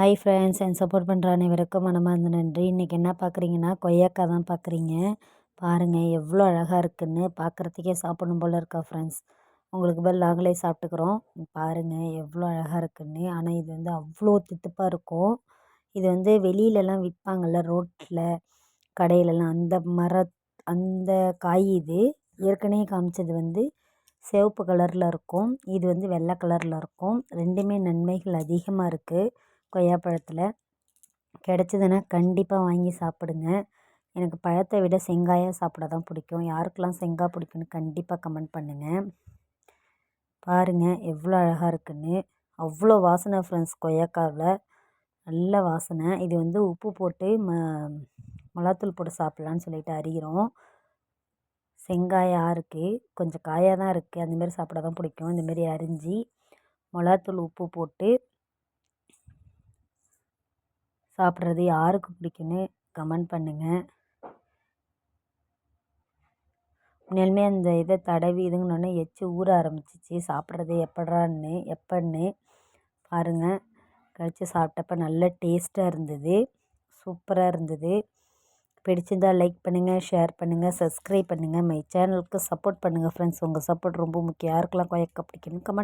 Hi friends என் support பண்ணுற அனைவருக்கும் மனமார்ந்த நன்றி. இன்றைக்கி என்ன பார்க்குறீங்கன்னா கொய்யாக்காய் தான் பார்க்குறீங்க பாருங்கள் எவ்வளோ அழகாக இருக்குதுன்னு பார்க்குறதுக்கே சாப்பிடணும் போல் இருக்கா ஃப்ரெண்ட்ஸ் உங்களுக்கு பதில் நாங்களே சாப்பிட்டுக்குறோம். பாருங்கள் எவ்வளோ அழகாக இருக்குதுன்னு ஆனால் இது வந்து அவ்வளோ தித்துப்பாக இருக்கும். இது வந்து வெளியிலலாம் விற்பாங்கள்ல ரோட்டில் கடையிலலாம். அந்த மர அந்த காய் இது ஏற்கனவே காமிச்சது வந்து சிவப்பு கலரில் இருக்கும். இது வந்து வெள்ளை கலரில் இருக்கும். ரெண்டுமே நன்மைகள் அதிகமாக இருக்குது கொய்யாப்பழத்தில். கிடச்சிதுன்னா கண்டிப்பாக வாங்கி சாப்பிடுங்க. எனக்கு பழத்தை விட செங்காயாக சாப்பிட தான் பிடிக்கும். யாருக்கெல்லாம் செங்காய் பிடிக்குன்னு கண்டிப்பாக கமெண்ட் பண்ணுங்கள் பாருங்கள் எவ்வளோ அழகாக இருக்குதுன்னு அவ்வளோ வாசனை ஃப்ரெண்ட்ஸ் கொய்யாக்காவில். நல்ல வாசனை. இது வந்து உப்பு போட்டு ம மிளகாத்தூள் போட்டு சாப்பிட்லான்னு சொல்லிட்டு அறிகிறோம் செங்காயாக இருக்குது கொஞ்சம் காயாக தான் இருக்குது அந்தமாரி சாப்பிட தான் பிடிக்கும் இந்தமாரி அரிஞ்சு மிளகாத்தூள் உப்பு போட்டு சாப்பிட்றது யாருக்கு பிடிக்குன்னு கமெண்ட் பண்ணுங்கள் உண்மையாலுமே அந்த இதை தடவி இதுங்கன்னொடனே எச்சி ஊற ஆரம்பிச்சிச்சு. சாப்பிட்றது எப்பட்றான்னு எப்படின்னு பாருங்கள் கழித்து சாப்பிட்டப்ப நல்ல டேஸ்ட்டாக இருந்தது. சூப்பராக இருந்தது. பிடிச்சிருந்தால் லைக் பண்ணுங்கள் ஷேர் பண்ணுங்கள் சப்ஸ்கிரைப் பண்ணுங்கள் மை சேனலுக்கு சப்போர்ட் பண்ணுங்கள் ஃப்ரெண்ட்ஸ். உங்கள் சப்போர்ட் ரொம்ப முக்கியம். யாருக்கெல்லாம் கொயக்க பிடிக்குன்னு கமெண்ட்